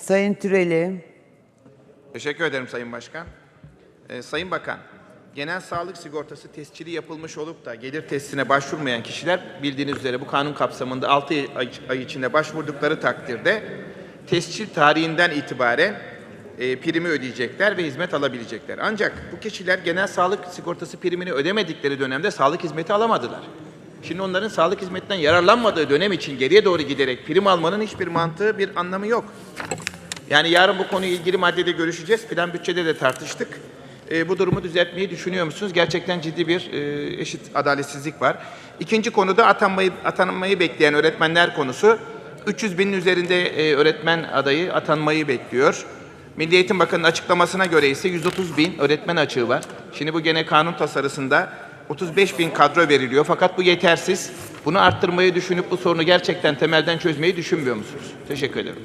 Sayın Türeli. Teşekkür ederim Sayın Başkan. Ee, Sayın Bakan, genel sağlık sigortası tescili yapılmış olup da gelir testine başvurmayan kişiler bildiğiniz üzere bu kanun kapsamında 6 ay, içinde başvurdukları takdirde tescil tarihinden itibaren e, primi ödeyecekler ve hizmet alabilecekler. Ancak bu kişiler genel sağlık sigortası primini ödemedikleri dönemde sağlık hizmeti alamadılar. Şimdi onların sağlık hizmetinden yararlanmadığı dönem için geriye doğru giderek prim almanın hiçbir mantığı, bir anlamı yok. Yani yarın bu konuyla ilgili maddede görüşeceğiz. Plan bütçede de tartıştık. E, bu durumu düzeltmeyi düşünüyor musunuz? Gerçekten ciddi bir e, eşit adaletsizlik var. İkinci konuda atanmayı, atanmayı bekleyen öğretmenler konusu. 300 binin üzerinde e, öğretmen adayı atanmayı bekliyor. Milli Eğitim Bakanı'nın açıklamasına göre ise 130 bin öğretmen açığı var. Şimdi bu gene kanun tasarısında 35 bin kadro veriliyor fakat bu yetersiz. Bunu arttırmayı düşünüp bu sorunu gerçekten temelden çözmeyi düşünmüyor musunuz? Teşekkür ederim.